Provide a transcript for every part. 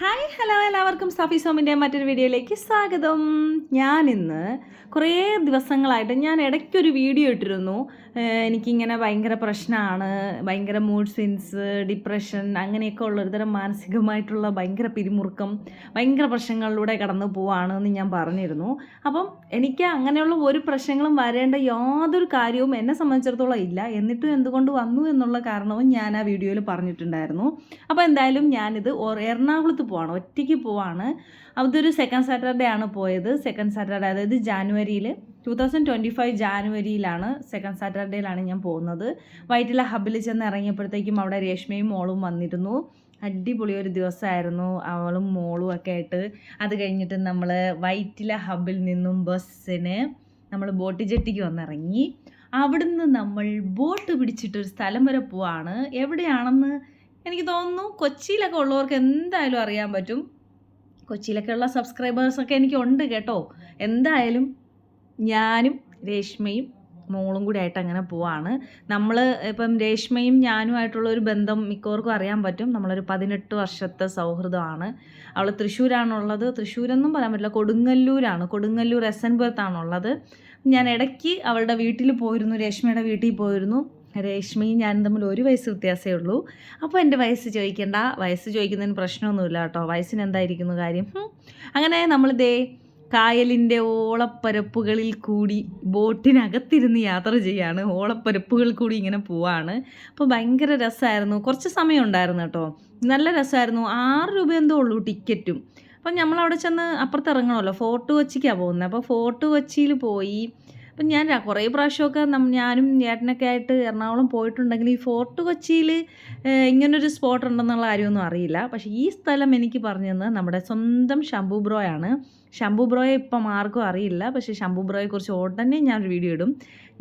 Hi hello എല്ലാവർക്കും സഫി സോമിന്റെ മറ്റൊരു വീഡിയോയിലേക്ക് സ്വാഗതം. ഞാൻ ഇന്ന് കുറേ ദിവസങ്ങളായിട്ട് ഞാൻ ഇടയ്ക്കൊരു വീഡിയോ ഇട്ടിരുന്നു. എനിക്കിങ്ങനെ ഭയങ്കര പ്രശ്നമാണ് ഭയങ്കര മൂഡ് സ്വിൻസ് ഡിപ്രഷൻ അങ്ങനെയൊക്കെ ഉള്ള ഒരുതരം മാനസികമായിട്ടുള്ള ഭയങ്കര പിരിമുറുക്കം ഭയങ്കര പ്രശ്നങ്ങളിലൂടെ കടന്നു പോവാണ് എന്ന് ഞാൻ പറഞ്ഞിരുന്നു. അപ്പം എനിക്ക് അങ്ങനെയുള്ള ഒരു പ്രശ്നങ്ങളും വരേണ്ട യാതൊരു കാര്യവും എന്നെ സംബന്ധിച്ചിടത്തോളം ഇല്ല. എന്നിട്ടും എന്തുകൊണ്ട് വന്നു എന്നുള്ള കാരണവും ഞാൻ ആ വീഡിയോയിൽ പറഞ്ഞിട്ടുണ്ടായിരുന്നു. അപ്പോൾ എന്തായാലും ഞാനിത് എറണാകുളത്ത് പോവാണ് ഒറ്റയ്ക്ക് പോവാണ്. അതൊരു സെക്കൻഡ് സാറ്റർഡേ ആണ് പോയത്. സെക്കൻഡ് സാറ്റർഡേ അതായത് ജാനുവരിയിൽ ടു തൗസൻഡ് ട്വന്റി ഫൈവ് ജാനുവരിയിലാണ് സെക്കൻഡ് സാറ്റർഡേയിലാണ് ഞാൻ പോകുന്നത്. വൈറ്റില ഹബിൽ ചെന്ന് ഇറങ്ങിയപ്പോഴത്തേക്കും അവിടെ രേഷ്മയും മോളും വന്നിരുന്നു. അടിപൊളി ഒരു ദിവസമായിരുന്നു അവളും മോളും ഒക്കെ ആയിട്ട്. അത് കഴിഞ്ഞിട്ട് നമ്മൾ വൈറ്റില ഹബിൽ നിന്നും ബസ്സിന് നമ്മൾ ബോട്ട് ജെട്ടിക്ക് വന്നിറങ്ങി. അവിടുന്ന് നമ്മൾ ബോട്ട് പിടിച്ചിട്ടൊരു സ്ഥലം വരെ പോവാണ്. എവിടെയാണെന്ന് എനിക്ക് തോന്നുന്നു കൊച്ചിയിലൊക്കെ ഉള്ളവർക്ക് എന്തായാലും അറിയാൻ പറ്റും. കൊച്ചിയിലൊക്കെ ഉള്ള സബ്സ്ക്രൈബേഴ്സൊക്കെ എനിക്ക് ഉണ്ട് കേട്ടോ. എന്തായാലും ഞാനും രേഷ്മയും മോളും കൂടി ആയിട്ട് അങ്ങനെ പോവാണ്. നമ്മൾ ഇപ്പം രേഷ്മയും ഞാനുമായിട്ടുള്ള ഒരു ബന്ധം മിക്കവർക്കും അറിയാൻ പറ്റും. നമ്മളൊരു പതിനെട്ട് വർഷത്തെ സൗഹൃദമാണ്. അവൾ തൃശ്ശൂരാണുള്ളത്. തൃശ്ശൂരെന്നും പറയാൻ പറ്റില്ല. കൊടുങ്ങല്ലൂരാണ്. കൊടുങ്ങല്ലൂർ എസ് എൻ പുരത്താണുള്ളത് ഞാൻ ഇടയ്ക്ക് അവളുടെ വീട്ടിൽ പോയിരുന്നു. രേഷ്മയുടെ വീട്ടിൽ പോയിരുന്നു. രേഷ്മയും ഞാനും തമ്മിൽ ഒരു വയസ്സ് വ്യത്യാസമേ ഉള്ളൂ. അപ്പോൾ എന്റെ വയസ്സ് ചോദിക്കേണ്ട. വയസ്സ് ചോദിക്കുന്നതിന് പ്രശ്നമൊന്നുമില്ല കേട്ടോ. വയസ്സിന് എന്തായിരിക്കുന്നു കാര്യം? അങ്ങനെ നമ്മൾ ദേ കായലിന്റെ ഓളപ്പരപ്പുകളിൽ കൂടി ബോട്ടിനകത്തിരുന്ന് യാത്ര ചെയ്യാണ്. ഓളപ്പരപ്പുകളിൽ കൂടി ഇങ്ങനെ പോവാണ്. അപ്പോൾ ഭയങ്കര രസമായിരുന്നു. കുറച്ച് സമയം ഉണ്ടായിരുന്നു കേട്ടോ. നല്ല രസമായിരുന്നു. ആറ് രൂപ എന്തോ ഉള്ളൂ ടിക്കറ്റും. അപ്പം നമ്മളവിടെ ചെന്ന് അപ്പുറത്ത് ഇറങ്ങണമല്ലോ. ഫോർട്ട് കൊച്ചിക്കാണ് പോകുന്നത്. അപ്പോൾ ഫോർട്ട് കൊച്ചിയിൽ പോയി അപ്പം ഞാൻ കുറേ പ്രാവശ്യമൊക്കെ ഞാനും ചേട്ടനൊക്കെ ആയിട്ട് എറണാകുളം പോയിട്ടുണ്ടെങ്കിൽ ഈ ഫോർട്ട് കൊച്ചിയിൽ ഇങ്ങനൊരു സ്പോട്ട് ഉണ്ടെന്നുള്ള കാര്യമൊന്നും അറിയില്ല. പക്ഷേ ഈ സ്ഥലം എനിക്ക് പറഞ്ഞു തന്നത് നമ്മുടെ സ്വന്തം ശംഭു ബ്രോയാണ്. ശംഭു ബ്രോയെ ഇപ്പം ആർക്കും അറിയില്ല. പക്ഷേ ശംഭു ബ്രോയെക്കുറിച്ച് ഉടനെ ഞാനൊരു വീഡിയോ ഇടും.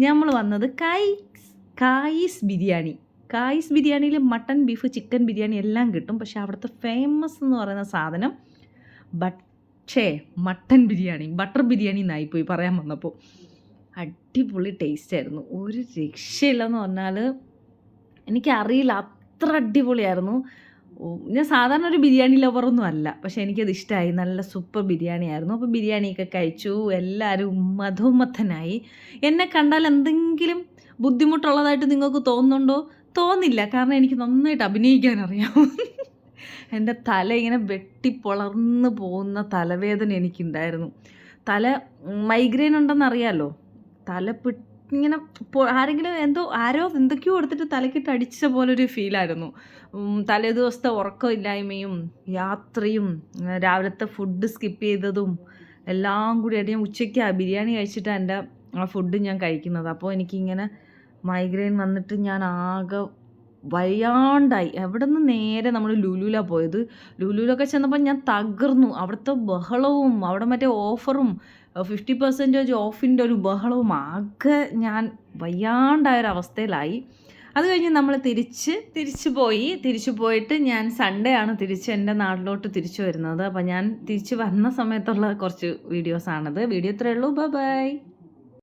നമ്മൾ വന്നത് കായ്സ് കായിസ് ബിരിയാണി. കായിസ് ബിരിയാണിയിൽ മട്ടൺ ബീഫ് ചിക്കൻ ബിരിയാണി എല്ലാം കിട്ടും. പക്ഷേ അവിടുത്തെ ഫേമസ് എന്ന് പറയുന്ന സാധനം ബട്ട് പക്ഷേ മട്ടൻ ബിരിയാണി ബട്ടർ ബിരിയാണി എന്നായിപ്പോയി പറയാൻ വന്നപ്പോൾ. അടിപൊളി ടേസ്റ്റ് ആയിരുന്നു. ഒരു രക്ഷയില്ലെന്ന് പറഞ്ഞാൽ എനിക്കറിയില്ല അത്ര അടിപൊളിയായിരുന്നു. ഞാൻ സാധാരണ ഒരു ബിരിയാണി ലവറൊന്നും അല്ല. പക്ഷേ എനിക്കത് ഇഷ്ടമായി നല്ല സൂപ്പർ ബിരിയാണി ആയിരുന്നു. അപ്പോൾ ബിരിയാണിയൊക്കെ കഴിച്ചു. എല്ലാവരും മധുമത്തനായി. എന്നെ കണ്ടാൽ എന്തെങ്കിലും ബുദ്ധിമുട്ടുള്ളതായിട്ട് നിങ്ങൾക്ക് തോന്നുന്നുണ്ടോ? തോന്നില്ല. കാരണം എനിക്ക് നന്നായിട്ട് അഭിനയിക്കാൻ അറിയാം. എന്റെ തല ഇങ്ങനെ വെട്ടിപ്പൊളർന്ന് പോകുന്ന തലവേദന എനിക്കുണ്ടായിരുന്നു. തല മൈഗ്രെയിൻ ഉണ്ടെന്ന് അറിയാലോ തല പി- ഇങ്ങനെ ആരെങ്കിലും എന്തോ ആരോ എന്തൊക്കെയോ എടുത്തിട്ട് തലക്കിട്ട് അടിച്ച ഒരു ഫീലായിരുന്നു തലേ ദിവസത്തെ ഉറക്കമില്ലായ്മയും യാത്രയും രാവിലത്തെ ഫുഡ് സ്കിപ്പ് ചെയ്തതും എല്ലാം കൂടി ആയിട്ട് ഞാൻ ഉച്ചയ്ക്ക് ബിരിയാണി കഴിച്ചിട്ടാണ് എന്റെ ആ ഫുഡ് ഞാൻ കഴിക്കുന്നത്. അപ്പോൾ എനിക്കിങ്ങനെ മൈഗ്രെയിൻ വന്നിട്ട് ഞാൻ ആകെ വയ്യാണ്ടായി. എവിടെ നിന്ന് നേരെ നമ്മൾ ലുലുല പോയത്? ലുലുലൊക്കെ ചെന്നപ്പോൾ ഞാൻ തകർന്നു. അവിടുത്തെ ബഹളവും അവിടെ മറ്റേ ഓഫറും ഫിഫ്റ്റി പെർസെന്റേജ് ഓഫിന്റെ ഒരു ബഹളവും ആകെ ഞാൻ വയ്യാണ്ടായൊരവസ്ഥയിലായി. അത് കഴിഞ്ഞ് നമ്മൾ തിരിച്ച് തിരിച്ചു പോയി. തിരിച്ചു പോയിട്ട് ഞാൻ സൺഡേ ആണ് തിരിച്ച് എന്റെ നാട്ടിലോട്ട് തിരിച്ചു വരുന്നത്. അപ്പോൾ ഞാൻ തിരിച്ച് വന്ന സമയത്തുള്ള കുറച്ച് വീഡിയോസാണത്. വീഡിയോ ഇത്രയേ ഉള്ളൂ. Bye bye.